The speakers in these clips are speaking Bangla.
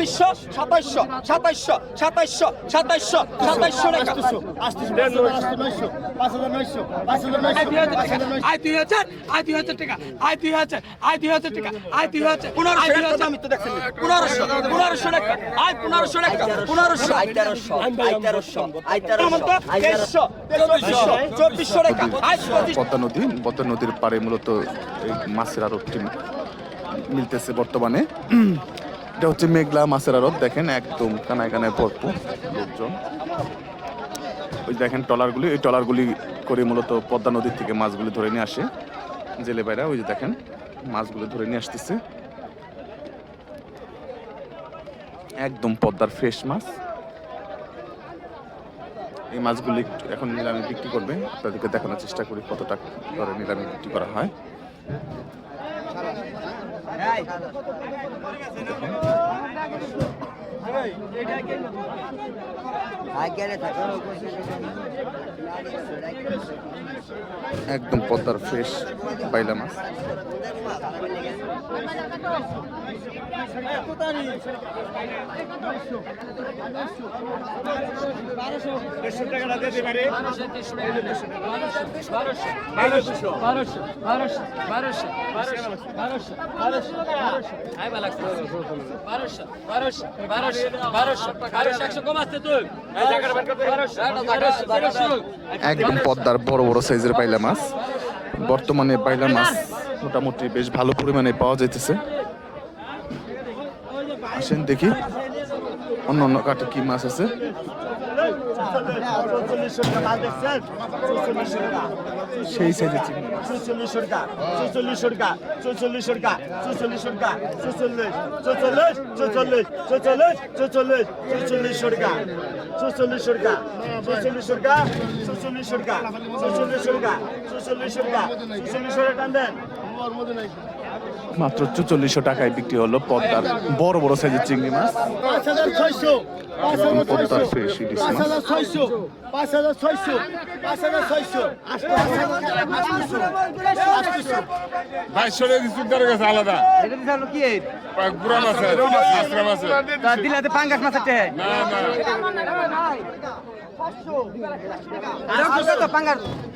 ছাব্বিশশো সাতাইশশো সাতাইশশো সাতাইশশো সাতাইশশো সাতাইশশো টাকা আয় দুই হাজার আয় দুই হাজার টাকা আয় দুই হাজার আয় দুই হাজার টাকা আয় দুই হাজার পনেরোশো আমি তো দেখছেন পনেরোশো পনেরোশো টাকা আয় পনেরোশো টাকা পনেরোশো। তেরোশো। আই তেরোশো। আই তেইশশো চব্বিশশো চব্বিশশো টাকা আয় পদ্মা নদী পদ্মা নদীর পাড়ে মূলত এই মাছের আরও মিলতেছে বর্তমানে। এটা হচ্ছে মেঘলা মাছের আড়ত, দেখেন একদম কানায় কানায় ভরপুর লোকজন। ওই দেখেন ট্রলারগুলি, এই ট্রলারগুলি করে মূলত পদ্মা নদীর থেকে মাছগুলি ধরে নিয়ে আসে। জেলে বাইরা, ওই যে দেখেন, মাছগুলো ধরে নিয়ে আসতেছে। একদম পদ্মার ফ্রেশ মাছ। এই মাছগুলি এখন নিলামে বিক্রি করবে। তাদেরকে দেখানোর চেষ্টা করি কত টাকা করে নিলামে বিক্রি করা হয়। একদম পদ্মার ফ্রেশ বাইলা মাছ। একদম পদ্মার বড় বড় সাইজের পাইলা মাছ। বর্তমানে পাইলা মাছ মোটামুটি বেশ ভালো পরিমাণে পাওয়া যাইতেছে। আসেন দেখি অন্য অন্য কাটে কি মাছ আছে। সেই সাইজের চিংড়ি মাছ চল্লিশ টাকা চল্লিশ টাকা চল্লিশ টাকা চল্লিশ টাকা চল্লিশ চল্লিশ চল্লিশ চল্লিশ চল্লিশ চল্লিশ টাকা চল্লিশ টাকা চল্লিশ টাকা চল্লিশ টাকা চল্লিশ টাকা চল্লিশ টাকা চল্লিশ টাকা টান দেন মাত্র চুচল্লিশশো টাকায় বিক্রি হলো পদ্মার বড় বড় সাইজের চিংড়ি মাছ। পদ্মার পাঙ্গাস আছে।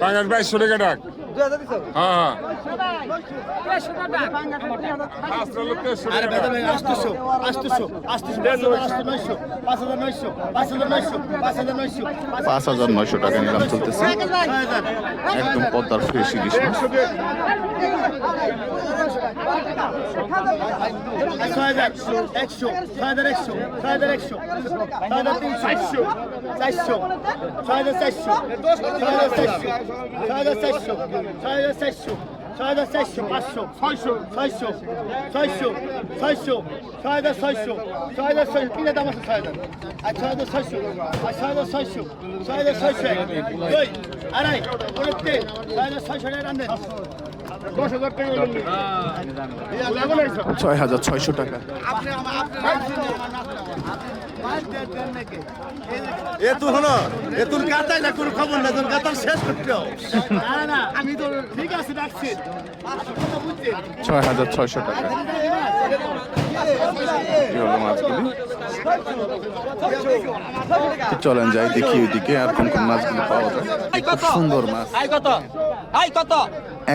পাঙ্গাস বাইশশো টাকা ডাক হ্যাঁ হ্যাঁ। আরে বেদা ভাই আসতেছো আসতেছো আসতেছো পাঁচ হাজার নয়শো পাঁচ হাজার নয়শো পাঁচ হাজার নয়শো পাঁচ হাজার নয়শো টাকা নিলাম চলতেছে। একদম পদ্মার ফ্রেশ ইলিশ একশো ছয় হাজার একশো ছয় হাজার একশো ছয় হাজার তিনশো চারশো ছয় হাজার চারশো ছয় হাজার চারশো ছয় হাজার চারশো ছয় হাজার চারশো ছয় হাজার চারশো পাঁচশো ছয়শো ছয়শো ছয়শো ছয়শো ছয় হাজার ছয়শো ছয় হাজার ছয়শো তিন দাম আছে ছয় হাজার। আর ছয় হাজার ছয়শো আর ছয় হাজার ছয়শো ছয় হাজার ছয়শো দুই আড়াই তিন ছয় হাজার ছয়শো টাকা রান্ধেন ছয় হাজার ছয়শো টাকা। এ তো হলো এ তোর কাতাই না কোনো খবর না তোর কাতার শেষ করতে না না আমি তো ঠিক আছে ডাকছি ছয় হাজার ছয়শো টাকা। কি হলো মাছগুলি? তো চলেন যাই দেখি ওইদিকে আর কোন কোন মাছগুলো পাওয়া যায়। খুব সুন্দর মাছ। আই কত?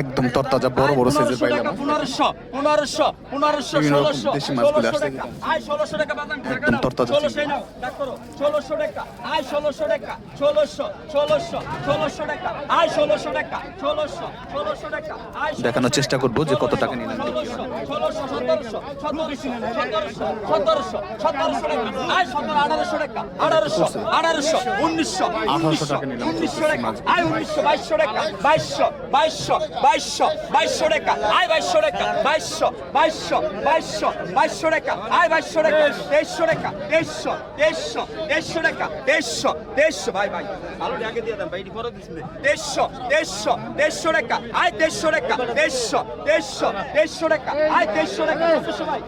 একদম তরতাজা বড় বড় সাইজের পাইলাম। 1500 1500 1500 ষোলোশো দেশি মাছগুলো আসছে। আই 1600 টাকা বাদাম একদম তরতাজা ষোলোশো নাও ডাক করো। টাকা। আই টাকা। টাকা। আই টাকা। টাকা। আই দেখানোর চেষ্টা করব যে কত টাকা নিলাম। 1600 1600 1700 আঠারোশো টাকা আঠারোশো আঠারোশো উনিশশো 1800 টাকা নিলাম। উনিশশো টাকা আয় উনিশশো বাইশশো টাকা বাইশশো বাইশশো বাইশশো বাইশশো টাকা আয় বাইশশো টাকা বাইশশো বাইশশো বাইশশো বাইশশো টাকা আয় বাইশশো টাকা তেইশশো টাকা তেইশশো তেইশশো তেইশশো টাকা তেইশশো তেইশশো ভাই ভাই আলো আগে দিয়ে দেন ভাই এটি পরে দিচ্ছেন তেইশশো তেইশশো তেইশশো টাকা আয় তেইশশো টাকা আয় তেইশশো টাকা চব্বিশশো ভাই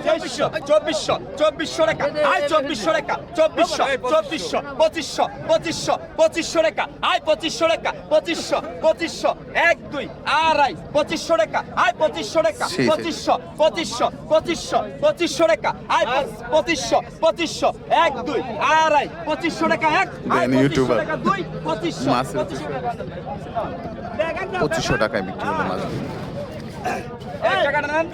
চব্বিশশো চব্বিশশো চব্বিশশো টাকা আয় চব্বিশশো টাকা চব্বিশশো চব্বিশশো পঁচিশশো পঁচিশশো পঁচিশশো টাকা আয় পঁচিশশো টাকা পঁচিশশো পঁচিশশো এক দুই আড়াই পঁচিশশো টাকা আয় পঁচিশশো টাকা সেই। পঁচিশশো পঁচিশশো পঁচিশশো পঁচিশশো টাকা আয় পঁচিশশো পঁচিশশো এক দুই আড়াই পঁচিশশো টাকা এক ইউটিউবার। টাকা দুই পঁচিশশো পঁচিশশো টাকা টাকায় বিক্রি হলো মাছগুলি এই টাকাটা নেন।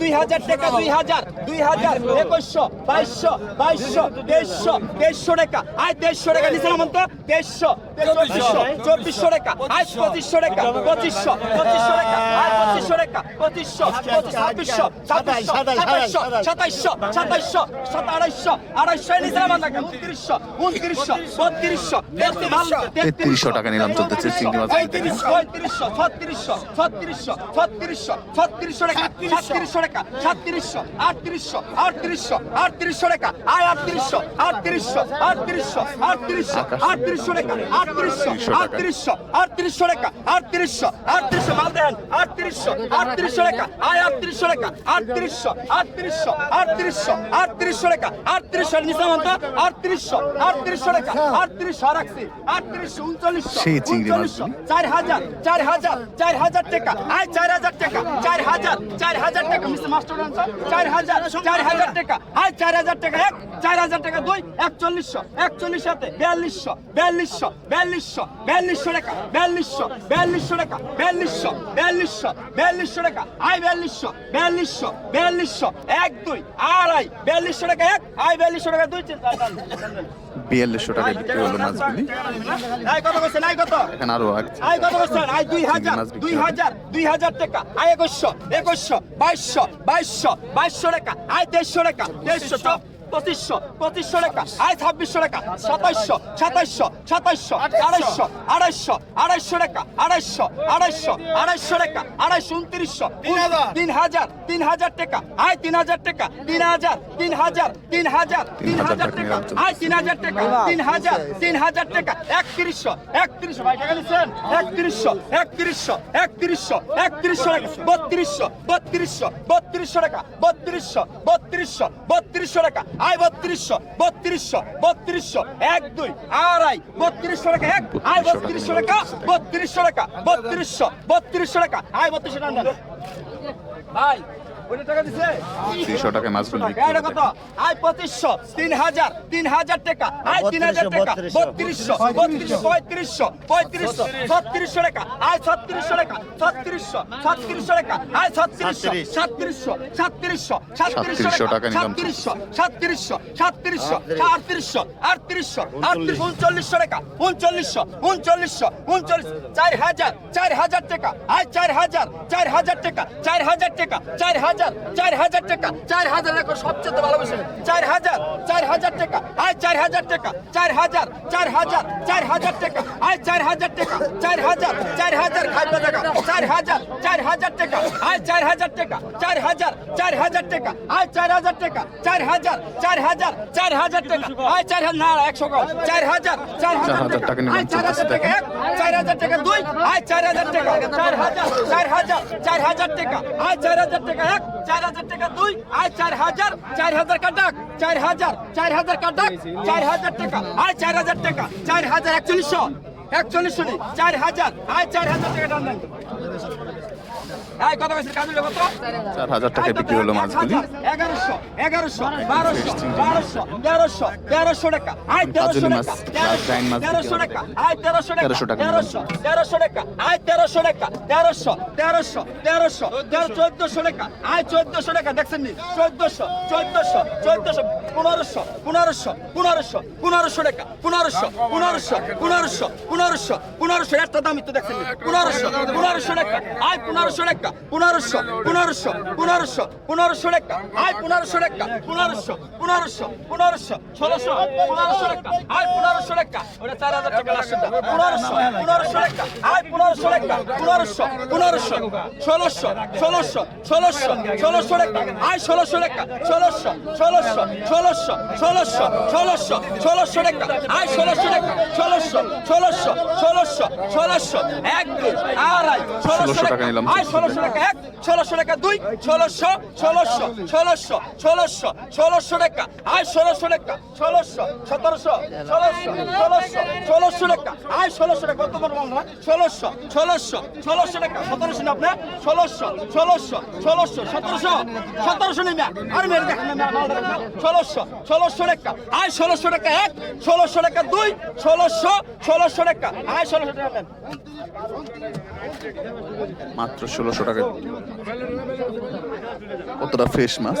দুই হাজার টাকা, দুই হাজার, দুই হাজার, একুশশো, বাইশশো, বাইশশো, তেইশশো, তেইশশো টাকা। এই তেইশশো টাকা নামান তো। তেইশশো, চব্বিশশো, টাকা। এই পঁচিশশো টাকা, পঁচিশশো, পঁচিশশো টাকা। এই পঁচিশশো টাকা, পঁচিশশো, পঁচিশ, ছাব্বিশশো, ছাব্বিশশো, সাতাইশশো, সাতাইশশো, সাতাইশশো, সাত আড়াইশো, আড়াইশো, এই নিচে নামান না, উনত্রিশশো, উনত্রিশশো, বত্রিশশো, তেত্রিশশো টাকা নিলাম চলতেছে চিংড়ি মাছ পঁয়ত্রিশশো, পঁয়ত্রিশশো, ছত্রিশশো, ছত্রিশশো, ছত্রিশশো, ছত্রিশশো টাকা, সাতত্রিশশো টাকা, সাতত্রিশশো, আটত্রিশশো, আটত্রিশশো, আটত্রিশশো টাকা, আয় আটত্রিশশো, আটত্রিশশো, আটত্রিশশো, আটত্রিশশো, আটত্রিশশো টাকা, আটত্রিশশো, আটত্রিশশো, আটত্রিশশো টাকা, আটত্রিশশো, আটত্রিশশো, মাল দেন, আটত্রিশশো, আটত্রিশশো টাকা, আয় আটত্রিশশো টাকা, আটত্রিশশো, আটত্রিশশো, আটত্রিশশো, আটত্রিশশো টাকা, আটত্রিশশো নিচে নামান তো, আটত্রিশশো, আটত্রিশশো টাকা, আটত্রিশশো রাখছি, আটত্রিশশো, উনচল্লিশশো, উনচল্লিশশো, চার হাজার চার হাজার চার হাজার টাকা আয় চার হাজার টাকা চার হাজার চার হাজার টাকা মিস্টার মাস্টার চার হাজার চার হাজার টাকা আয় চার হাজার টাকা এক চার হাজার টাকা দুই একচল্লিশশো একচল্লিশ সাথে বিয়াল্লিশশো বিয়াল্লিশশো বিয়াল্লিশশো বিয়াল্লিশশো টাকা বিয়াল্লিশশো বিয়াল্লিশশো টাকা বিয়াল্লিশশো বিয়াল্লিশশো বিয়াল্লিশশো টাকা। আয় বিয়াল্লিশশো বিয়াল্লিশশো বিয়াল্লিশশো। এক দুই আড়াই বিয়াল্লিশশো টাকা এক আয় বিয়াল্লিশশো টাকা দুই বিয়াল্লিশশো টাকায় বিক্রি হলো মাছগুলি এই কত করছেন এই কত? এখানে আরও আয় কত বছর আয় দুই হাজার দুই। হাজার দুই হাজার টাকা। আয় একুশশো একুশশো বাইশশো বাইশশো বাইশশো টাকা। আয় তেইশশো টাকা তো পঁচিশশো পঁচিশশো টাকা আয় ছাব্বিশশো টাকা সাতাইশশো সাতাইশশো সাতাইশশো আড়াইশো আড়াইশো আড়াইশো টাকা আড়াইশো আড়াইশো আড়াইশো টাকা আড়াইশো উনত্রিশশো তিন হাজার। তিন হাজার টাকা। আয় তিন হাজার টাকা। তিন হাজার তিন হাজার তিন হাজার তিন হাজার টাকা আয় তিন হাজার টাকা। তিন হাজার তিন হাজার টাকা। একত্রিশশো একত্রিশশো। ভাই টাকা নিচ্ছেন? একত্রিশশো একত্রিশশো একত্রিশশো একত্রিশশো টাকা বত্রিশশো বত্রিশশো বত্রিশশো টাকা বত্রিশশো বত্রিশশো বত্রিশশো টাকা আয় বত্রিশশো বত্রিশশো বত্রিশশো, এক, দুই আড়াই বত্রিশশো টাকা, এক, আয় বত্রিশশো টাকা বত্রিশশো টাকা, বত্রিশশো বত্রিশশো টাকা, আয় বত্রিশশো টাকা। ভাই টাকা তিনশো টাকায় মাছগুলি কত? আয় পঁচিশশো। তিন হাজার তিন হাজার টাকা। আয় তিন হাজার টাকা। বত্রিশশো। বত্রিশশো পঁয়ত্রিশশো পঁয়ত্রিশশো ছত্রিশশো টাকা। আয় ছত্রিশশো টাকা ছত্রিশশো ছত্রিশশো টাকা। আয় ছত্রিশশো সাতত্রিশশো সাতত্রিশশো সাতত্রিশশো 3700 টাকা। সাতত্রিশশো সাতত্রিশশো সাতত্রিশশো আটত্রিশশো আটত্রিশশো আটত্রিশ উনচল্লিশশো টাকা। উনচল্লিশশো উনচল্লিশশো উনচল্লিশ। চার হাজার চার হাজার টাকা। আয় চার হাজার চার হাজার টাকা চার হাজার টাকা চার হাজার চার হাজার টাকা চার হাজার টাকা সবচেয়ে ভালোবাসে চার হাজার চার হাজার টাকা আয় চার হাজার টাকা চার হাজার চার হাজার চার হাজার টাকা আয় চার হাজার টাকা চার হাজার চার হাজার খাদ্য টাকা চার হাজার চার হাজার টাকা আয় চার হাজার টাকা চার হাজার চার হাজার টাকা আয় চার হাজার টাকা চার হাজার চার হাজার চার হাজার টাকা আয় চার হাজার না একশো কম চার হাজার চার হাজার হাজার টাকা আয় চার হাজার টাকা এক চার হাজার টাকা দুই আয় চার হাজার টাকা চার হাজার চার হাজার চার হাজার টাকা আয় চার হাজার টাকা এক চার হাজার টাকা দুই আয় চার হাজার চার হাজার কাটাক চার হাজার চার হাজার কাটাক চার হাজার টাকা আয় চার হাজার টাকা, চার হাজার একচল্লিশশো একচল্লিশশো চার হাজার আয় চার হাজার টাকা টান চার হাজার টাকায় বিক্রি হলো মাছগুলি। এগারোশো এগারোশো বারোশো। বারোশো তেরোশো তেরোশো টাকা। আয় তেরোশো টাকা তেরোশো টাকা আয় তেরোশো টাকা তেরোশো টাকা তেরোশো টাকা আয় তেরোশো টাকা তেরোশো তেরোশো তেরোশো তেরো চোদ্দশো টাকা আয় চোদ্দশো টাকা দেখছেন নি? চোদ্দশো চোদ্দশো চোদ্দশো পনেরোশো পনেরোশো পনেরোশো পনেরোশো টাকা পনেরোশো পনেরোশো পনেরোশো পনেরোশো পনেরোশো একটা দাম তো দেখছেন নি? পনেরোশো পনেরোশো টাকা আয় পনেরোশো টাকা পনেরোশো পনেরোশো পনেরোশো পনেরোশো টাকা আয় পনেরোশো টাকা পনেরোশো পনেরোশো পনেরোশো ষোলোশো পনেরোশো টাকা আয় পনেরোশো টাকা ওটা চার হাজার টাকা লাস্ট পনেরোশো পনেরোশো টাকা আয় পনেরোশো টাকা পনেরোশো পনেরোশো ষোলোশো ষোলোশো ষোলোশো ষোলোশো টাকা আয় ষোলোশো টাকা ষোলোশো ষোলোশো ষোলোশো ষোলোশো ষোলোশো ষোলোশো টাকা আয় ষোলোশো টাকা ষোলোশো ষোলোশো ষোলোশো ষোলোশো এক দুই আড়াই ষোলোশো 1600 টাকা টাকা নিলাম। আয় ষোলোশো ষোলোশো টাকা এক, ষোলোশো টাকা দুই, ষোলোশো ষোলোশো ষোলোশো ষোলোশো ষোলোশো টাকা। আয় ষোলোশো টাকা, ষোলোশো, সতেরোশো, ষোলোশো ষোলোশো ষোলোশো টাকা। আয় ষোলোশো টাকা, কত মাল না ষোলোশো ষোলোশো ষোলোশো টাকা। সতেরোশো না আপনার ষোলোশো ষোলোশো ষোলোশো, সতেরোশো সতেরোশো নেই আর মেরে দেখেন ষোলোশো ষোলোশো টাকা। আয় ষোলোশো টাকা এক, ষোলোশো টাকা দুই, ষোলোশো ষোলোশো টাকা। আয় ষোলোশো টাকা মাত্র ষোলোশো টাকা কতটা ফ্রেশ মাছ?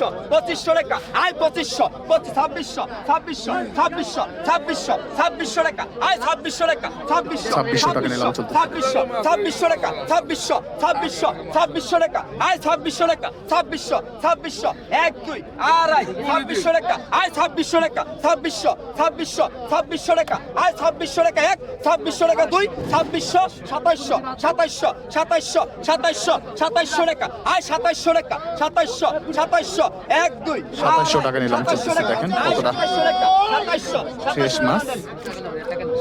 পঁচিশশো টাকা আয় পঁচিশশো পঁচিশ ছাব্বিশশো ছাব্বিশশো ছাব্বিশশো ছাব্বিশশো ছাব্বিশশো টাকা আয় ছাব্বিশশো টাকা ছাব্বিশশো 2600 টাকা নিলাম চলতেছে। ছাব্বিশশো ছাব্বিশশো টাকা ছাব্বিশশো ছাব্বিশশো ছাব্বিশশো টাকা আয় ছাব্বিশশো টাকা ছাব্বিশশো ছাব্বিশশো এক দুই আড়াই ছাব্বিশশো টাকা আয় ছাব্বিশশো টাকা ছাব্বিশশো ছাব্বিশশো ছাব্বিশশো টাকা আয় ছাব্বিশশো টাকা এক ছাব্বিশশো টাকা দুই ছাব্বিশশো সাতাইশশো সাতাইশশো সাতাইশশো সাতাইশশো সাতাইশশো টাকা আয় সাতাইশশো টাকা সাতাইশশো সাতাইশশো সাতাশশো টাকা নিলাম চলতেছে দেখেন কতটা শেষ মাছ।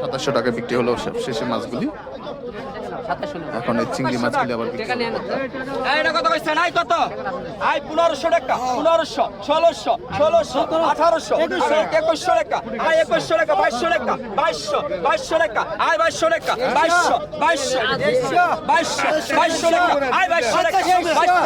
সাতাশশো টাকা বিক্রি হলো শেষের মাছগুলি। এখন এই চিংড়ি মাছ কিলো আবার এটা কত কইছে নাই কত আই 1500 টাকা 1500 1600 1600 1800 2100 টাকা আই 2100 টাকা 2200 টাকা 2200 2200 টাকা আই 2200 টাকা 2200 2200 2200 2200 টাকা আই 2200 টাকা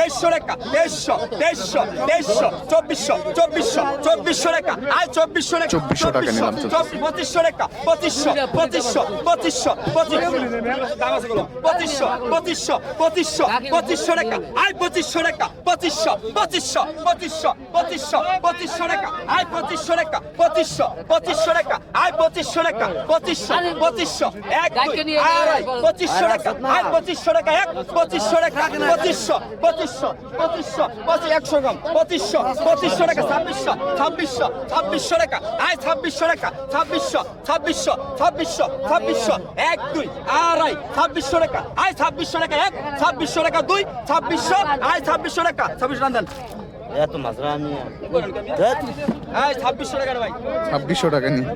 2200 টাকা 2300 2300 2300 2400 2400 টাকা আই 2400 টাকা 2400 টাকা নিলাম 2500 টাকা 2500 2500 2500 2500 দাম আছে গুলো পঁচিশশো পঁচিশশো পঁচিশশো পঁচিশশো টাকা। আয় পঁচিশশো টাকা পঁচিশশো পঁচিশশো পঁচিশশো পঁচিশশো পঁচিশশো টাকা। আয় পঁচিশশো টাকা পঁচিশশো পঁচিশশো টাকা। আয় পঁচিশশো টাকা পঁচিশশো পঁচিশশো এক দুই আড়াই পঁচিশশো টাকা। আয় পঁচিশশো টাকা এক পঁচিশশো টাকা পঁচিশশো পঁচিশশো পঁচিশশো পঁচিশ একশো গ্রাম পঁচিশশো পঁচিশশো টাকা ছাব্বিশশো ছাব্বিশশো ছাব্বিশশো টাকা। আয় ছাব্বিশশো টাকা ছাব্বিশশো ছাব্বিশশো ছাব্বিশশো ছাব্বিশশো এক দুই আড়াই ছাব্বিশশো টাকা আয় ছাব্বিশশো টাকা এক ছাব্বিশশো টাকা দুই ছাব্বিশশো আয় ছাব্বিশশো টাকা ছাব্বিশশো এত মাছরা আমি ছাব্বিশশো টাকা ভাই। ছাব্বিশশো টাকা নিয়ে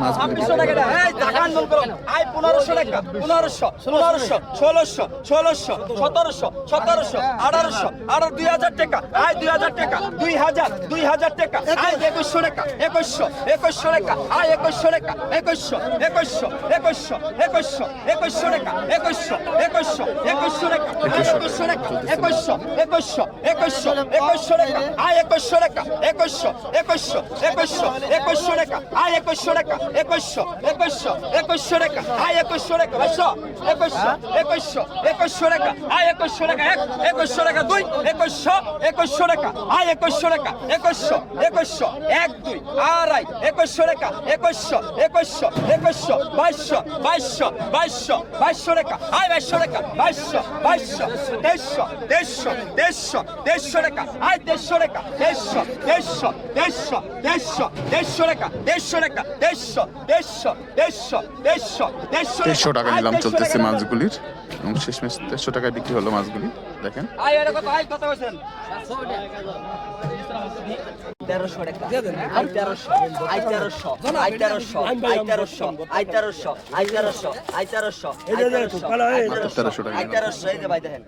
মাছগুলি ছাব্বিশশো টাকা রে, এই টাকা আন্দোলন করো। আয় পনেরোশো টাকা পনেরোশো পনেরোশো ষোলোশো ষোলোশো সতেরোশো সতেরোশো আঠারোশো আরও দুই হাজার টাকা আয় দুই হাজার টাকা দুই হাজার দুই হাজার টাকা আয় একুশশো টাকা একুশশো একুশশো টাকা আয় একুশশো টাকা একুশশো একুশশো একুশশো একুশশো একুশশো টাকা একুশশো একুশশো একুশশো টাকা একুশশো টাকা একুশশো একুশশো একুশশো একুশশো টাকা আয় একুশশো টাকা একুশশো একুশশো একুশশো একুশশো টাকা আয় একুশশো টাকা একুশশো একুশশো একুশশো টাকা আয় একুশশো টাকা বাইশশো একুশশো একুশশো একুশশো টাকা আয় একুশশো টাকা এক, একুশশো টাকা দুই, একুশশো একুশশো টাকা আয় একুশশো টাকা একুশশো একুশশো, এক, দুই, আড়াই, একুশশো টাকা একুশশো একুশশো একুশশো, বাইশশো বাইশশো বাইশশো বাইশশো টাকা আয় বাইশশো টাকা বাইশশো বাইশশো তেইশশো তেইশশো তেইশশো তেইশশো টাকা আয় টাকা তেইশশো তেইশশো তেইশশো তেইশশো তেইশশো টাকা তেইশশো টাকা তেইশশো তেইশশো তেইশশো তেইশশো তেইশশো তেইশশো টাকা নিলাম চলতেছে মাছগুলির। এবং শেষমেশ তেইশশো টাকায় বিক্রি হলো মাছগুলি। দেখেন। তেরোশো টাকা। আই তেরোশো আই তেরোশো আই তেরোশো আই তেরোশো আই তেরোশো আই তেরোশো আই তেরোশো আই তেরোশো 1300 টাকা আই। তেরোশো এই যে ভাই দেখেন।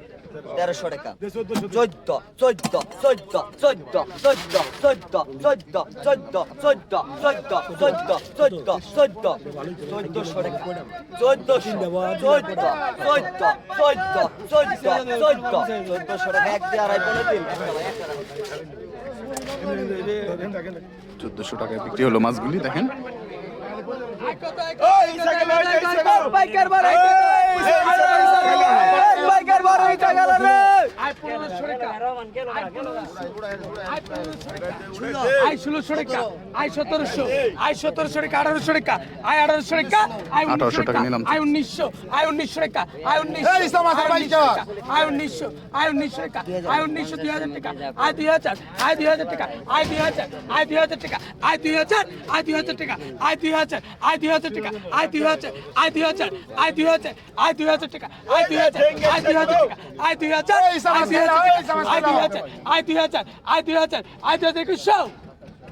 তেরোশো টাকা চোদ্দ চোদ্দ চোদ্দ চোদ্দ চোদ্দ চোদ্দ চোদ্দ চোদ্দ চোদ্দ চোদ্দ চোদ্দ চোদ্দ চোদ্দ চোদ্দশো টাকা চোদ্দশো চোদ্দ চোদ্দ চোদ্দ চোদ্দ চোদ্দ চোদ্দশো টাকা এক আড়াই পনেরো তিন চোদ্দশো টাকায় বিক্রি হলো মাছগুলি দেখেন আই ষোলোশো টাকা আই সতেরোশো আই সতেরোশো টাকা আঠারোশো টাকা আই আঠারোশো টাকা আই 1800 টাকা। আই উনিশশো আই উনিশশো টাকা আই উনিশশো আই উনিশশো আই উনিশশো টাকা আই উনিশশো দুই হাজার টাকা আই দুই হাজার আই দুই হাজার টাকা আই দুই হাজার আই দুই হাজার টাকা আই দুই হাজার আই দুই হাজার টাকা আই দুই হাজার আই দুই হাজার টাকা আয় দুই হাজার আয় দুই হাজার আয় দুই হাজার আয় দুই হাজার টাকা আয় দুই হাজার আয় দুই হাজার টাকা আয় দুই হাজার আয় দুই হাজার আয় দুই হাজার আয় দুই হাজার আয় দুই হাজার আয় দুই হাজার একুশশো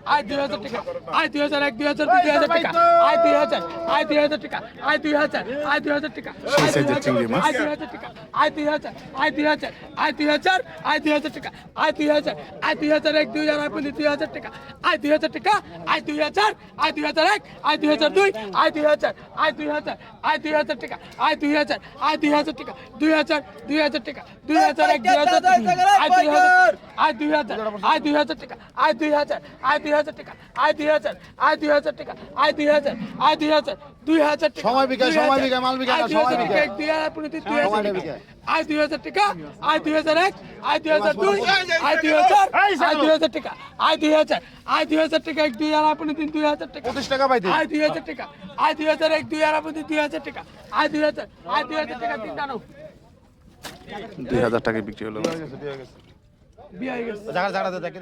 আই দুই হাজার টাকা আই দুই হাজার এক দুই হাজার দুই হাজার টাকা আই দুই হাজার আই দুই হাজার টাকা আই দুই হাজার আই দুই হাজার টাকা সেই সাইজের চিংড়ি মাছ। আই দুই হাজার টাকা আই দুই হাজার আই দুই হাজার আই দুই হাজার আই দুই হাজার টাকা আই দুই হাজার আই দুই হাজার এক দুই হাজার আই পঁচিশ দুই হাজার টাকা আই দুই হাজার টাকা আই দুই হাজার আই দুই হাজার এক আই দুই হাজার দুই আই দুই হাজার আই দুই হাজার আই দুই হাজার টাকা আই দুই হাজার আই দুই হাজার টাকা দুই হাজার দুই হাজার টাকা দুই হাজার এক দুই হাজার আই দুই হাজার আই দুই হাজার আই দুই হাজার টাকা আই দুই হাজার আই দুই হাজার টাকা আই দুই হাজার আই দুই হাজার টাকা আই দুই হাজার আই দুই হাজার দুই হাজার টাকা সময় বিকাশ, দুই সময় হাজার, বিকাশ, মাল বিকাশ সময় টাকা, বিকাশ। দুই হাজার পনেরো দুই হাজার টাকা। আই দুই হাজার টাকা আই দুই হাজার এক আই দুই হাজার দুই আই দুই হাজার আই দুই হাজার টাকা আই দুই হাজার আই দুই হাজার টাকা এক দুই হাজার আপনি তিন দুই হাজার টাকা পঁচিশ টাকা পাইতে আই দুই হাজার টাকা আই দুই হাজার এক দুই হাজার আপনি দুই হাজার টাকা আই দুই হাজার আই দুই হাজার টাকা তিন জানো দুই হাজার টাকায় বিক্রি হলো বিয়ে হয়ে গেছে জায়গা জায়গাতে দেখে